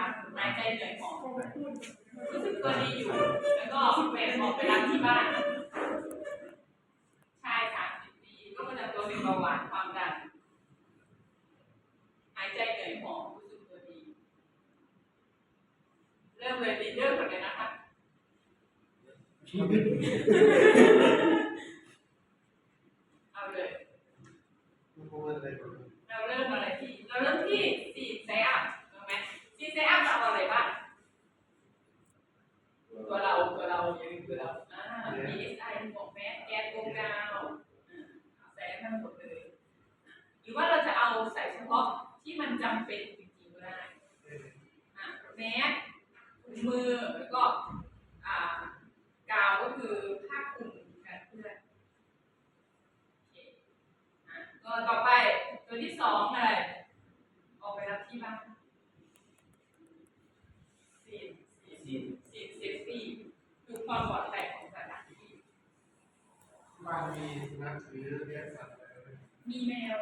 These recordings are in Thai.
คะหายใจเหนื่อยหอบรู้สึกตัวดีอยู่ แล้วก็แหวกออกไปรับที่บ้าน ชายสามสิบปีก็ประจำตัวเป็นเบาหวานความดัน หายใจเหนื่อยหอบรู้สึกตัวดี เริ่มเลยลีดเดอร์ก่อนเลยนะคะเอาเลยเราเริ่มอะไรที่เราเริ่มที่สี่เซอัพถูกไหม สี่เซอัพเราเอาอะไรบ้างตัวเราตัวเราอย่าลืมตัวเราอ่า PSI หมวกแมสแก๊สโกงกาวอ่าใส่ทั้งหมดเลย หรือว่าเราจะเอาใส่เฉพาะที่มันจำเป็นจริงๆก็ได้อ่าแมสถุงมือแล้วก็อ่ากาวก็คือผ้าคลุมกันเพื่อนโอเคอะตัวต่อไปตัวที่สองอะไรออกไปรับที่บ้านสีสีสีสีเซฟตี้ดู ความปลอดภัยของสถานที่บ้านมีสุนัขหรือเลี้ยงสัตว์อะไรไหมมีแมว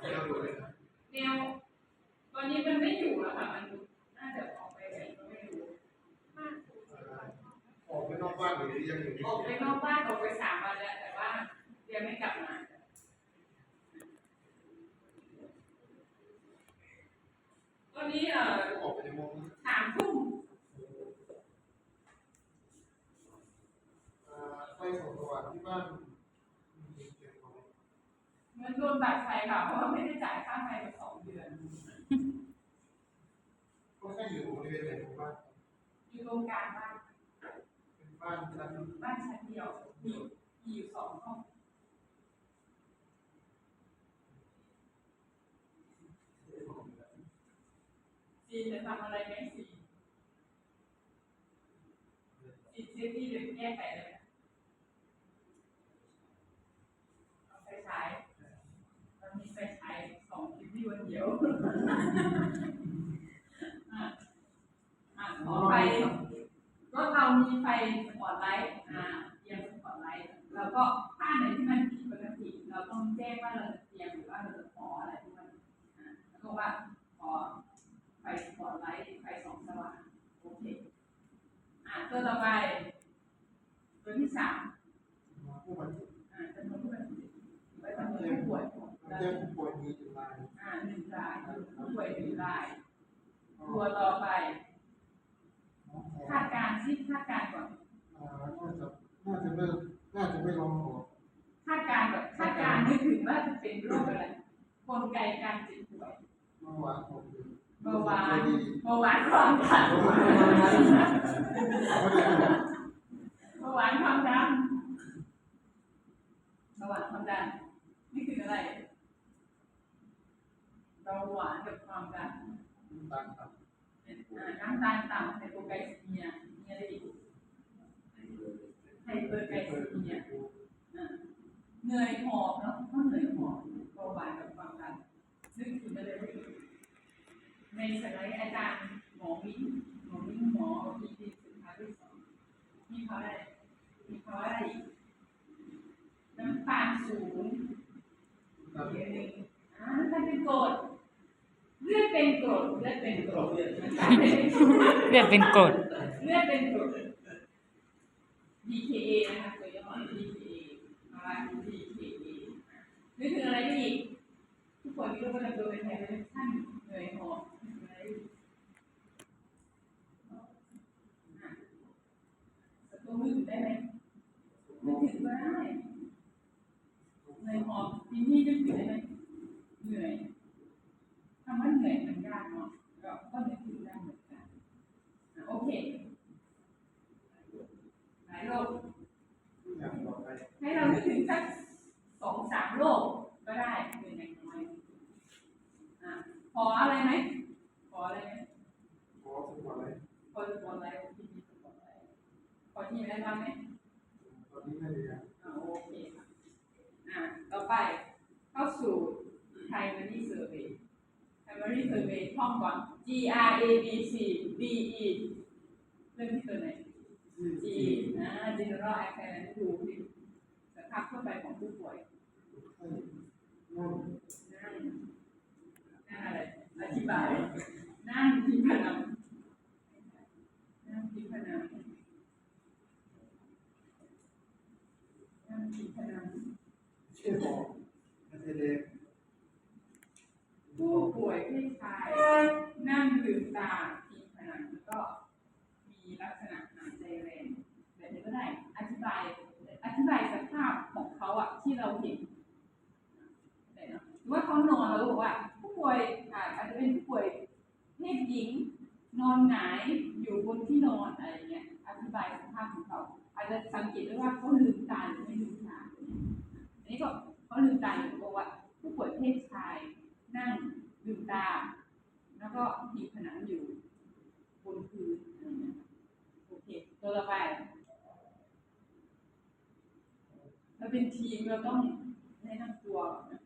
ไม่ต้องดูเลยนะแมว ตอนนี้มันไม่อยู่แล้วค่ะมันน่าจะออกไปไหนก็ไม่รู้ออกไปนอกบ้านหรือยังอยู่ที่ออกไปนอกบ้านออกไปสามวันแล้วแต่ว่ายังไม่กลับมาตอนนี้เอ่อออกไปในมอง สามทุ่ม ไฟส่องสว่างที่บ้านมีเพียงพอ มัน โดนตัดไฟค่ะเพราะว่าไม่ได้จ่ายค่าไฟมาสองเดือน ก็แค่อยู่บริเวณไหนของบ้านอยู่ตรงกลางบ้านเป็นบ้านชั้นบ้านชั้นเดียวมีมีอยู่สองห้องซีจะทำอะไรไหมซีซีเซฟตี้หรือแก้ไขอะไรไหมเอาไฟฉายเรามีไฟฉาย สองชิ้นที่วันเดียวอะอะขอไฟรถเรามีไฟสปอตไลท์อ่าเตรียมสปอตไลท์แล้วก็ถ้าอันไหนที่มันผิดปกติเราต้องแจ้งว่าเราจะเตรียมหรือว่าเราจะขออะไรที่มันอ่าแล้วก็ว่าขอไฟสปอตไลท์ไฟส่องสว่างโอเคอ่าตัวต่อไปตัวที่สามผู้บาดเจ็บอ่าจำนวนผู้บาดเจ็บไว้จำนวนผู้ป่วย แจ้งผู้ป่วยมีจุดลาย อ่าหนึ่งรายผู้ป่วยหนึ่งราย ตั วต่อไปคาดการณ์ที่คาดการณ์ก่อนน่าจะน่าจะไม่น่าจะไม่ร้องขอคาดการณ์แบบคาดการณ์นึกถึงว่าจะเป็นโรคอะไรกลไกการเจ็บป่วยเมื่อวานผมอยู่เบาหวานเบาหวานความดันเบาหวานความดันเบาหวานความดันนี่คืออะไรเบาหวานกับความดันตามครับอ่า น้ำตาลต่ำไฮโปไกลซีเมียมีอะไรอีกไฮเปอร์ไกลซีเมียอ่าเหนื่อยหอบเนาะต้องเหนื่อยหอบเบาหวานกับความดันนึกถึงอะไรไม่ถูกในสมัยอาจารย์หมอมิ้นหมอมิ้นหมอพีดีสุภาที่สองมีเขาอะไรมีเขาอะไรอีกน้ำตาลสูงครับเดี๋ยวหนึ่งอ่าน้ำตาลเป็นกรด เลือดเป็นกรดเลือดเป็นกรดเลือดเลือดเป็นกรดเลือดเป็นกรด DKA นะคะตัวย่อ DKA อะไร DKA นึกถึงอะไรอีกทุกคนมีโรคประจำตัวเป็นไฮเปอร์เทนชั่นเหนื่อยหอบอะไรอีกสตูนึกถึงได้ไหมนึกถึงก็ได้เหนื่อยหอบทีนี่นึกถึงได้ไหมเหนื่อยำว่าเหนื่อยมันยากเนาะเราก็นึกถึงได้เหมือนกันอะโอเคหลายโรคอย่างต่อไปให้เรานึกถึงสักสองสามโรคก็ได้เหนื่อยอย่างน้อยอะขออะไรไหมขออะไรไหมขอสมบัติอะไรขอสปอตไลท์ที่มีสปอตไลท์ขอที่ไหนบ้างไหมตอนนี้ไม่ได้ยังอ่าโอเคค่ะอ่าต่อไปเข้าสู่ primary survey primary survey ท่องก่อน G R A B C D E เรื่องที่ตัวไหน G อ่า general appearance ดูดิสภาพทั่วไปของผู้ป่วยนู่นนั่นนั่นอะไรอธิบาย นั่นที่ไหนผนังนั่งพิงผนังนั่งพิงผนังชื่อของอาจารย์เล็ก ผู้ป่วยเพศชายนั่งลืมตาพิงผนังแล้วก็มีลักษณะหายใจแรงแบบนี้ก็ได้อธิบายอธิบายสภาพของเขาอะที่เราเห็นแต่เนะหรือว่าเขานอนแล้วบอกว่า ผู้ป่วยอาอาจจะเป็นผู้ป่วยเพศหญิงนอนหงายอยู่บนที่นอนอะไรเงี้ยอธิบายสภาพของเขา อาจจะสังเกตได้ว่าเขาลืมตาหรือไม่ลืมตาอันนี้ก็เขาลืมตาอยู่บอกว่า ผู้ป่วยเพศชาย นั่งลืมตา แล้วก็พิงผนังอยู่บนพื้นอะไรเงี้ยโอเค ตัวต่อไปเราเป็นทีมเราต้องแนะนำตัวอนนะ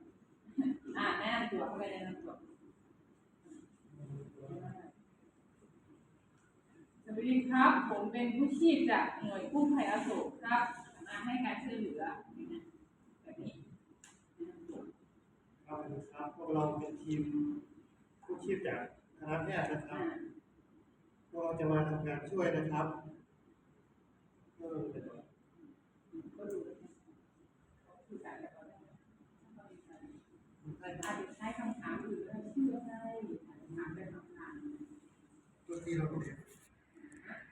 อ่าแนะนำตัวเข้าไปแนะนำตัว สวัสดีครับ ผมเป็นผู้ชีพจากหน่วยกู้ภัยอโศกครับมาให้การช่วยเหลืออย่างเงี้ยแบบนี้แนะนำตัว ครับครับพวกเราเป็นทีมผู้ชีพจากคณะแพทย์นะครัอ่าบพวกเราจะมาทำงานช่วยนะครับเออเดี๋ยวก็ดูแล้วนะเขาสื่อสารกับเราได้ไหมเขาสื่อสารคนไข้อาจจะใช้คำถามอื่นแล้วชื่ออะไรอาจจะถามเป็นคำถามตัวทีเราหมดเลย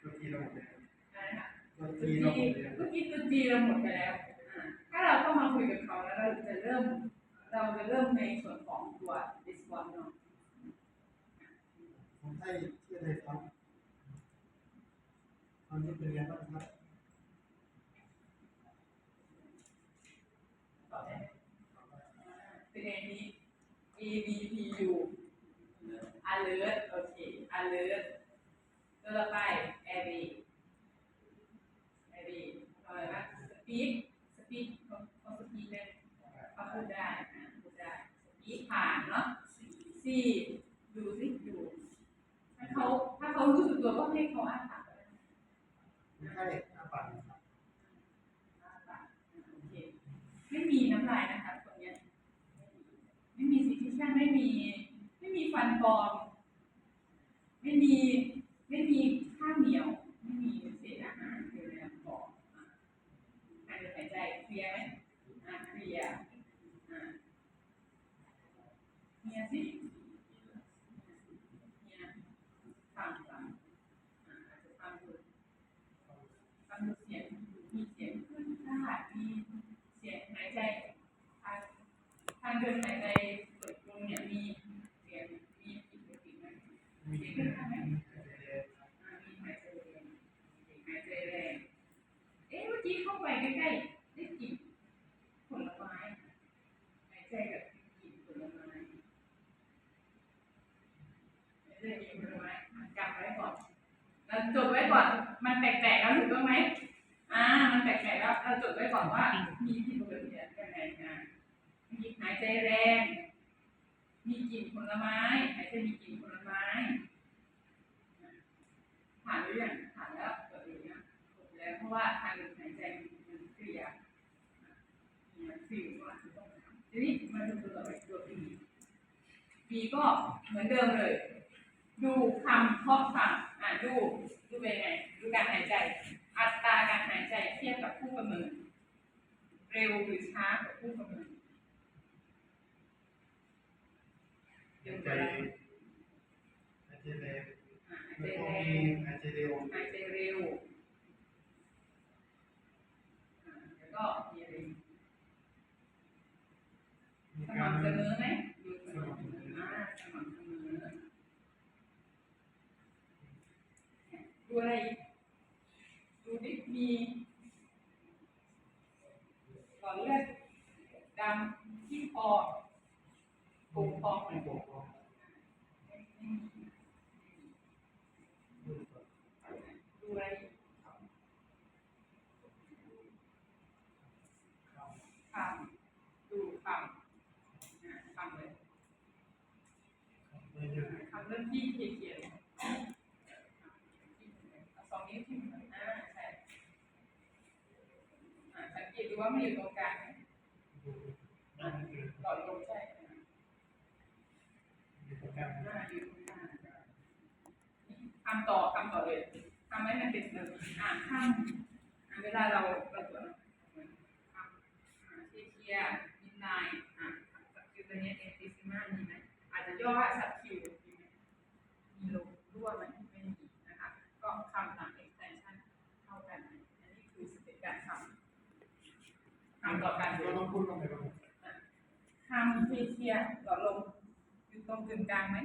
ตัวทีเราหมดเลยอะไรนะตัวดนทีตเราหมรีดเลยเมื่อกี้ดนตรีเราหมดไปแล้วอ่าถ้าเราเข้ามาคุยกับเขาแล้วเราจะเริ่ม เราจะเริ่มในส่วนของตัว response เนาะ คนไข้ชื่ออะไรครับตอนนี้เป็นไงบ้างครับ ต่อได้ไหมเป็นไงนี้ A B P U alert โอเค alert ตัวต่อไป A B A B อะไรนะ speed speed เขาเขา speed ได้เขาพูดได้อ่าพูดได้ speed ผ่านเนาะ C ดูสิดูถ้าเขาถ้าเขารู้สึกตัวก็ให้เขาอ่านปากก็ได้ คนไข้หน้าปากนะครับ อ่านปากอ่าโอเคไม่มีน้ำลายนะคะตรงเนี้ยไม่มีซิทิชันไมีไม่มีฟันปลอมไม่มีไม่มีข้าวเหนียว ไม่มีเศษอาหารอยู่ในลำคออะหายใจหายใจเคลียร์ไหมอ่าเคลียร์อ่าเคลียร์สิเคลียร์ฟังฟังอ่าจจะฟังดูฟังดูเสียงมีเสียงขึ้นได้มีเสียงหายใจทางทางเดินหายใจเปิดลงเนี่ยมีเสียงมีผิดปกติไหม มี เสียง เป็ ขึ้ น นทางไหน อาจารย์เล็ก อ่ามีหายใจแรงหายใจแรง เอ๊ะเมื่อกี้เข้าไป ใกล้ๆได้กลิ่นผลไม้หายใจกับกลิ่นผลไม้หายใจกลิ่นผลไม้จำไว้ก่อนเราจดไว้ก่อนมันแปลกๆแล้วถูกต้องไหมอ่ามันแปลกๆแล้วเราจดไว้ก่อนว่ามีผิดปกติยังไงนะมีหายใจแรง มีกลิ่นผลไม้หายใจมีกลิ่นผลไม้ผ่านหรือยังผ่านแล้วเปิดอยู่นะจบแล้วเพราะว่าทางเดินเคลียร์ มันฟิลว่าต้องทำทีนี้มาดูตัวต่อไปตัว B B ก็เหมือนเดิมเลย ดูคำข้อคำอ่าดูดูเป็นไงดูการหายใจ อัตราการหายใจเทียบกับผู้ประเมิน เร็วหรือช้ากว่าผู้ประเมินเดี๋ยใจจะอาจารย์เล็กอ่าหายใจแล้วก็แรมีงอาจเร็วหายใจเร็วอ่าแล้วก็มีอะไรอีก มี ส การ ม่ำเสมอไหมดูสม่ำเสมออ่าสม่ำเสมอดูอะไรอีกดูดิ มีหลอดเลือดดำที่คอปุ่มคอไหมไม่บอกว่าดูอะไรอีกคำดูคำอ่าคำเลยไม่เยอะทำเรื่องที่เขียนเอาสองนิ้วที่มืออ่าใช่อ่าสังเกตดูว่ามันอยู่ตรงกลางไหมดูนั่อหลอดลมใช่อ่ามีประกันหน้าอยู่ตรงกลางทำต่อคำต่อเลยทำให้มันเป็นแบบอ่านข้ามเวลาเราเราตัวจคำเทียเทียมินไนอ่านสับคิวตัวนี้เอ็นติซิมามีไหมอาจจะย่อว่าสับคิวมีไหมมีลงรั่วไหมไม่มีนะคะ ก็คำตาง extension เท่ากัน อันนี้คือสเต็ปการทำ ทำต่อกันเราต้องพูดลงไปบ้างทำเทเทียหลอดลมอยู่ตรงกึ่งกลางไหม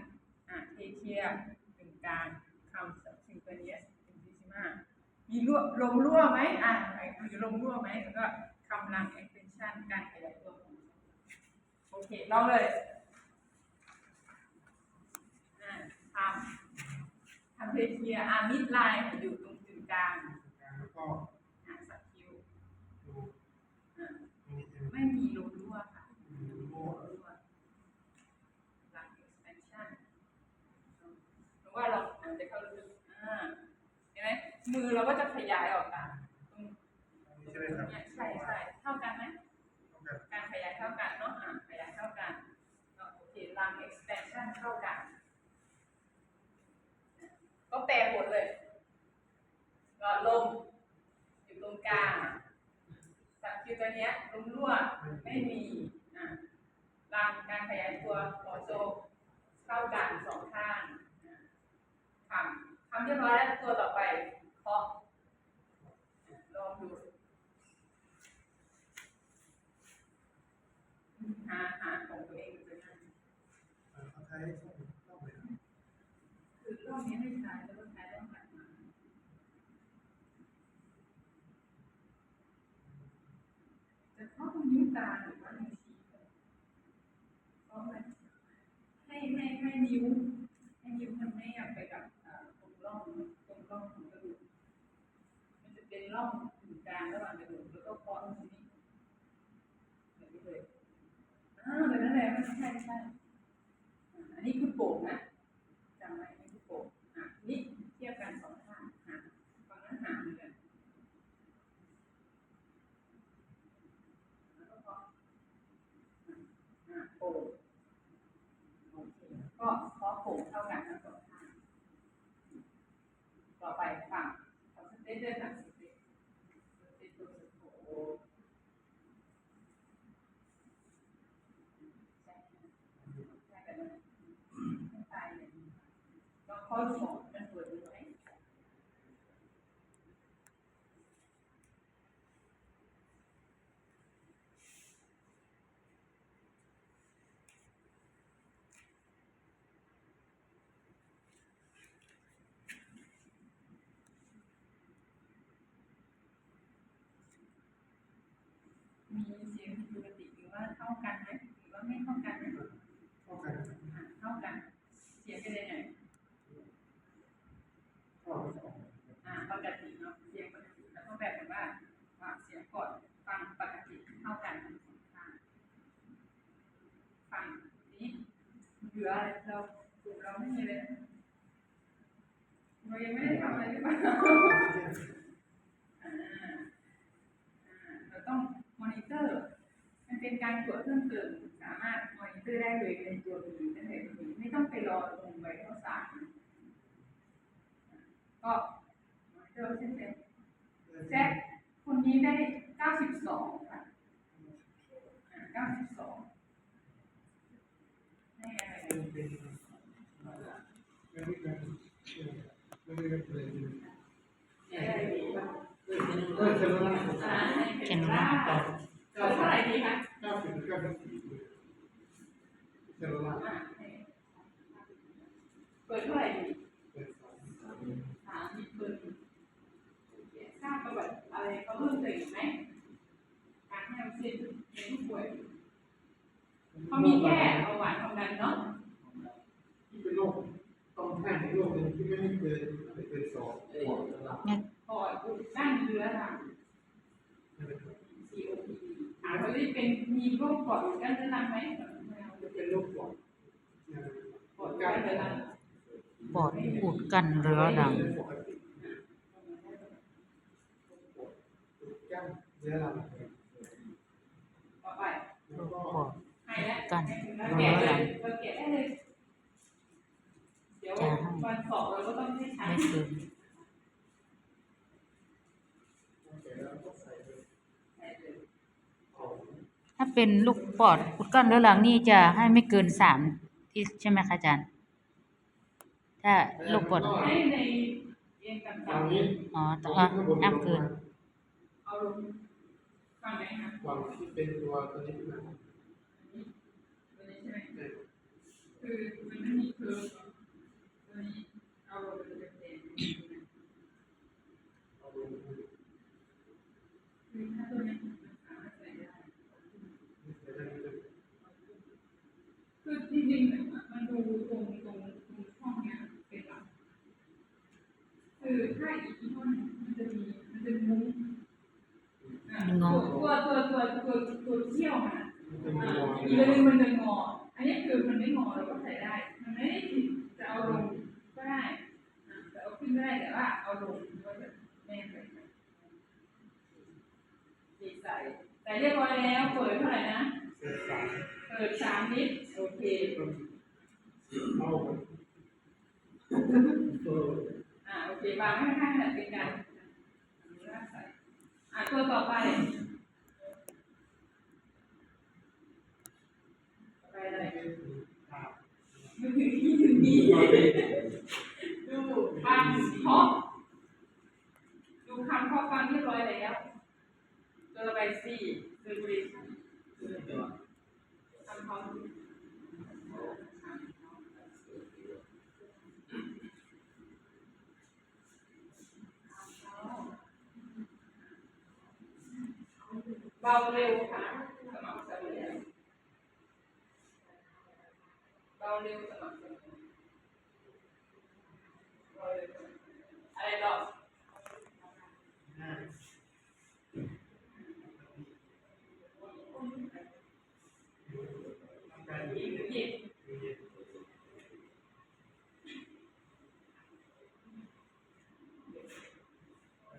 อ่าเทเทียกึ่งกลางคำสับซิงเกิลเนียสอินฟิซิมามีรั่วลมรั่วไหมอ่ามีลมรั่วไหมแล้วก็คำลัง extension การขยายตัวของโอเคลองเลยอ่าทำทำเทเทียอ่ามิดไลน์อยู่ตรงกึ่งกลางแล้วก็ อ่าสักคิว ดู อ่า มีเอ็ม ไม่มีลมรั่วค่ะมีโม่หลัง expansion หรือว่าเราอาจจะเข้าลึกอ่าเห็นไหมมือเราก็จะขยายออกตามตรงใช่ไหมครับเนี้ยใช่ใช่เท่ากันไหมการการขยายเท่ากันเนาะอ่าขยายเท่ากันก็โอเคลัง expansion เท่ากัน ก็แปลผลเลยหลอดลมอยู่ตรงกลางสักคิวตัวเนี้ยลมรั่ว ไม่มีอ่ารังการขยายตัวหัวโจกเข้ากันสองข้างทำทำเรียบร้อยแล้วตัวต่อไปเคาะลองดูหาหาของตัวเองเป็นยัง เขาใช้ช่องช่องเลย คือรอบนี้ไม่ใช้แล้วก็ใช้ต้องหันมาจะเข้าตรงนิ้วกลางหรือว่านิ้วชี้ก่อนเพราะมัน ให้ ให้ให้นิ้วให้นิ้วมันแนบไปกับตรงร่องตรงร่องของกระดูกมันจะเป็นร่องถึงกลางระหว่างกระดูกแล้วก็คอตรงนี้แบบนี้เลยอ่าแบบนั้นแหละมันใช่ใช่อ่าอันนี้คือโป่งนะจำไว้อันนี้คือโป่งอะนี่เทียบกันสองข้างหางฝั่งนั้นหางเหมือนกันแล้วก็เคาะอ่าโป่ง โอเคก็เคาะโผงเท่ากันทั้งสองข้าง ต่อไปฝั่ง ทำสเตจเดินหลังสเตจสเตจตัวสุดโผใช่ใช่แบบนั้นไม่ตายเลยก็ข้อสองมันเปิดดูไหมมี เสียงผิดปกติหรือว่าเท่ากันไหมหรือว่าไม่เท่ากันไหมเข้ากันอ่าเท่ากัน เสียงเป็นยังไงเข้ากันอ่าปกติเนาะเสียงปกติแล้วก็แบบว่าว่าเสียงก่อนฟังปกติเท่ากันทั้งสองข้างฟังนี้เหลืออะไรเรากลุ่มเราไม่มีเลยเรายังไม่ได้ทำอะไรหรือเปล่าอ่าอ่าเราต้องมอ นิเตอร์ มันเป็นการตรวจเพิ่มเติมสามารถมอนิเตอร์ได้เลยในตัวบีตั้งแต่บีไม่ต้องไปรอลงใบข้อสารก็มอนิเตอร์เช่นเดียวแซคคนนี้ได้ 92 ค่ะอ่า92ให้อะไรเป็นเป็นไม่ได้เป็นไม่ได้เป็นเลยให้อะไรเออเออเซลล์ล่าอ่าให้ เท่าไหร่ดีคะเก้าสิบเก้าสิบสี่เซลล์ล่าอ่าเปิดเท่าไหร่ดีเป็นสองถามมีเปิดทราบประวัติอะไรเขาเพิ่มเติมไหมการให้ออกซิเจนในผู้ป่วยเขามีแค่เบาหวานความดันเนาะที่เป็นโรคต้องแพทย์โรคหนึ่งที่ไม่ให้เกินเกินสองขวบแล้ว ปอดอุดกั้นเรื้อรัง COPD ถามเขาที่เป็น มีโรคปอดอุดกั้นเรื้อรังไหมไม่เอาจะเป็นโรคปอดปอดอุดกั้นเรื้อรังปอดอุดกั้นเรื้อรังปกติปวดกั้นเรื้อรังต่อไปแล้วก็ปอดให้แล้วกั้นให้ถึงแล้วแกะเลยเราแกะได้เลยเดี๋ยวจะให้วันสอบเราก็ต้องให้ใช้ไม่เกิน เสร็จแล้วก็ใส่เลยเอา ถ้า เป็นลูกปอดอุดกั้นเรื้อรังนี่จะให้ไม่เกินสามที่ใช่ไหมคะอาจารย์ ถ้าลูกปอดอ๋อต่ว่าห้าเกินควางที่เป็นตัวตัวนี้ขึ้นมาคือมันไม่มีเคิร์ฟตัวนี้เอาลงเป็นเต็ม เอาลง คือถ้าตัวนี้มันสามารถใส่ได้ ใส่ได้เลย คือจริงๆมันดูตรงตรงตรงช่องเนี้ยเป็นหลักคือถ้าอีกที่ห้องมันจะมีมันจะมุ้งอ่าตัวตัวตัวตัวตัวเที่ยวนะอ่าวางอีกตันึงมันจะงอ อันนี้คือมันไม่งอเราก็ใส่ได้ มันไม่ได้จะเอาลงก็ได้อ่าจะเอาขึ้นก็ได้แต่ว่าเอาลงก็จะแน่นไปดีใส่ใส่เรียบร้อยแล้วเปิดเท่าไหร่นะเปิดสามนิด โอเคเอาเอออ่าโอเควางให้ข้างๆเป็นการลากใส่อ่าตัวต่อไปต่อไปอะไรครับมือถือที่ถึงดีดูฟังเพราะดูคำข้อฟังเรียบร้อยแล้วตัวต่อไปสี่คือ duration คำพร้อมเบาเร็วค่ะสม่ำเสมอเบาเร็วสม่ำเสมอเบาเร็วสม่ำเสมออะไรต่อ ห้า หยิบหยิบ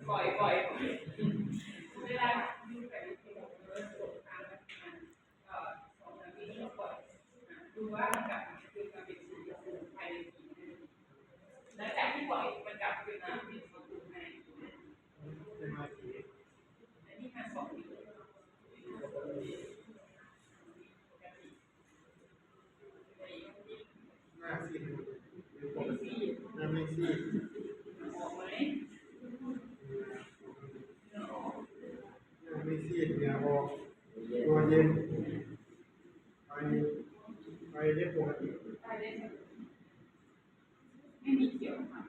ปล่อยปล่อยปล่อยเวลาดูไปดูเออจบทางแล้วก็สองนาทีก็ปล่อยดูว่ามันกลับมาคืนมาเป็นสีชมพูภายในกี่นาทีหลังจากที่ปล่อยมันกลับคืนมาเป็นสีชมพูภายในกี่นาที สมาธิ อันนี้มาสองวิปกติ หน้าซีดหรือป ไม่ กติ ซีด หน้าไม่ซีด ออกไหม หน้าไม่ซีดเหงื่อออกตัวเย็นไป ไปได้ปกติได้ได้ไหมไม่มีเขียวค่ะ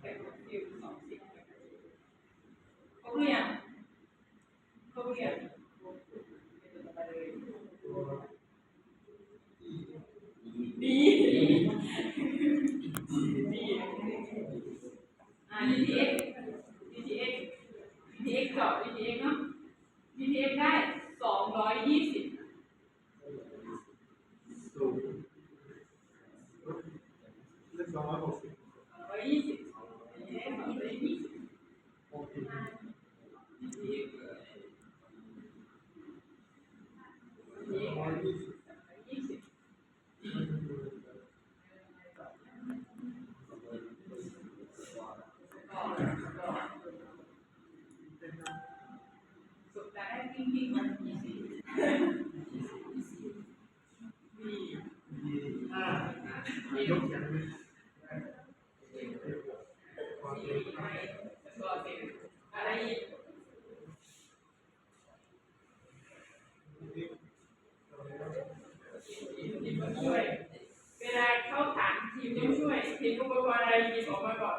แต่ฟิวสองสิบเขาเรียนเขาเรียนไปเลยตัวดีดีอ่า DTX DTX DTX เจาะ DTX เนาะ DTX ได้สองร้อยยี่สิบ สูง เลือกสองร้อยหกสิบ สองร้อยยี่สิบ DTX สองร้อยยี่สิบ หกสิบ DTX ร้อยยี่สิบ ยี่สิบต่อต่อสุดท้ายจริงๆมันยี่สิบมี ดีห้ายกแขนขึ้นความ สี่ เร็ว ไม่ตัวเต็มอะไรอีก ทีมต้องช่วย เวลาเข้าฐานทีมต้องช่วยทีมอุปกรณ์อะไรหยิบออกมาก่อน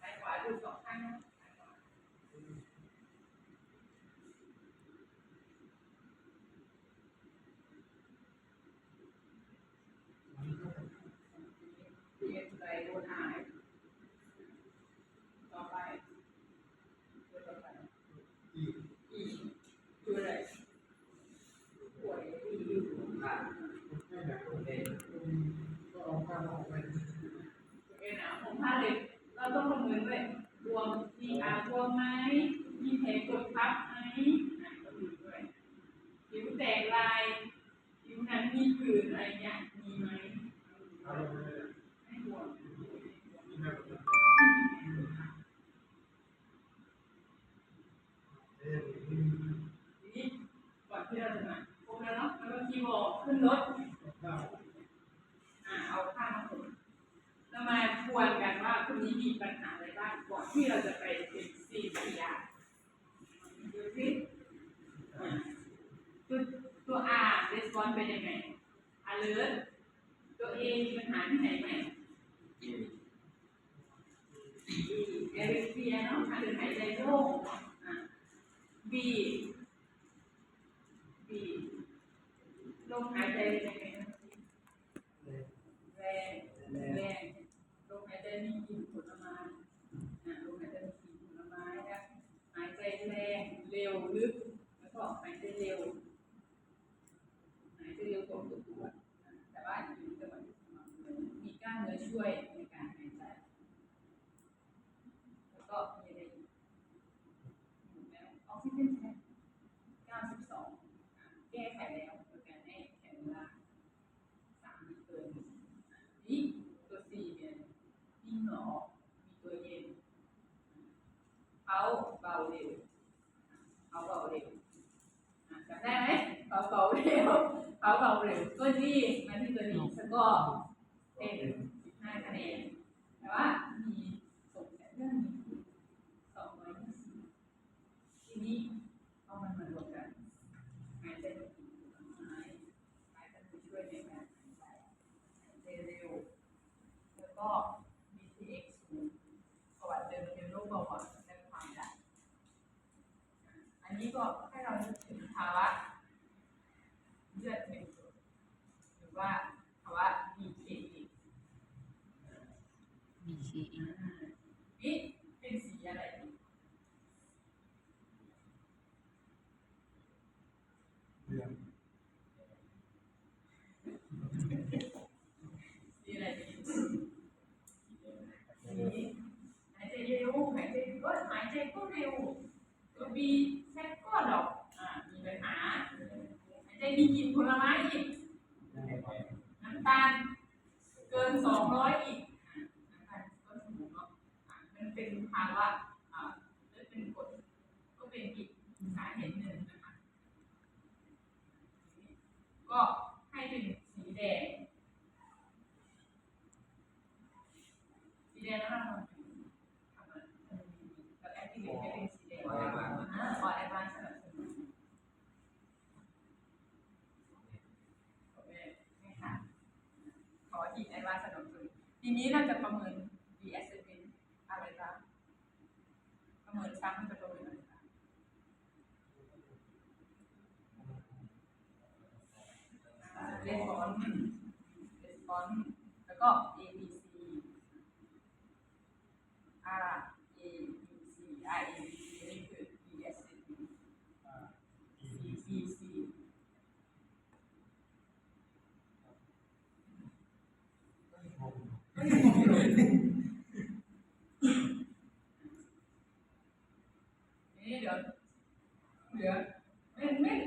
ซ้ายขวาดูสองข้างนะซ้ายขวาเรียนใจโดนหายต่อไปตัวต่อไป อีก อีดูอะไรป่วยอีอยู่อะ ไม่หนักก็เอาข้าม ออกไป เอ็นอะผมพาเด็กเราต้องประเมินด้วยรวมมีอาบวมไหมมีแผลกดทับไหมอะก็ดูด้วยผิวแต กลายผิวหนังมีผื่นอะไรเงี้ยมีไหมไม่บวมนี่นะเอ๊ะนี่ทีนี้ก่อนที่เราจะมาพบแล้วเนาะแล้วก็คีย์บอร์ดขึ้นรถได้อ่าเอาข้างมาผมเรามาทวนกันว่าคนนี้มีปัญหาอะไรบ้างก่อนที่เราจะไปเป็นซีซีอาดูสิอ่าตัว ตัว R response เป็นยังไง alert ตัว A มีปัญหาที่ไหนไหม เอริเซียเนาะการเดินหายใจโล่งอะ B B ลมหายใจเป็นยังไงนะเลยแรงแรงลมหายใจมีกลิ่นผลไม้อะลมหายใจมีกลิ่นผลไม้นะหายใจแรงเร็วลึกแล้วก็หายใจเร็ว หายใจเร็วตรงตัวอะแต่ว่าอยู่จังหวะที่สม่ำเสมอมีกล้ามเนื้อช่วยในการหายใจ แล้วก็มีอะไรอีกหมดแล้วออกซิเจนแท้92อะแก้ไขแล้วโดยการให้แขนเวลา สามมีตัวหนึ่งนี่ตัวสี่เนี่ยนิ่งหนอมีตัวเย็นเขาเบาเร็วเขาเบาเร็วอะจำได้ไหมเขาเบาเร็ว เขาเบาเร็วตัวนี้มาที่ตัวนี้สกอร์เป็นสิบห้าคะแนนแต่ว่ามีส่งแต่เรื่องนี้สองร้อยยี่สิบทีนี้เอามันมารวมกันหายใจกับผลไม้หายใจช่วยในการหายใจเร็วแล้วก็ BTX สูงประวัติเดิมเป็นโรคเบาหวานและความดันอันนี้ก็ให้เรานึกถึงภาวะเลือดเป็นกรดหรือว่าภาวะ BKA BCE นี่เป็นสีอะไรดี เรื่อง สีอะไรดีสีหายใจเร็วหายใจก็หายใจก็เร็วตัว B แทรกก็ดอกอ่ามีปัญหาหายใจมีกลิ่นผลไม้อีก น้ำตาลเกินสองร้อยอีกอะน้ำตาลก็สูงเนาะอะมันเป็นภาวะอ่าเลือดเป็นกรดก็เป็นอีกสาเหตุหนึ่งนะคะ ก็ให้เป็นสีแดง สีแดงแล้วเราทำทำอะไรแบบแอคทีเวทให้เป็นสีแดงอ่าขอแอดวานซ์สนับสนุนโอเคไม่ค่ะ ขออีกแอดวานซ์สนับสนุน ทีนี้เราจะประเมิน BS เป็นอะไรบ้างประเมินซ้ำเราจะประเมินอะไรบ้างเรสปอนเรสปอนแล้วก็ A B C R Mira, mira, ven, ven.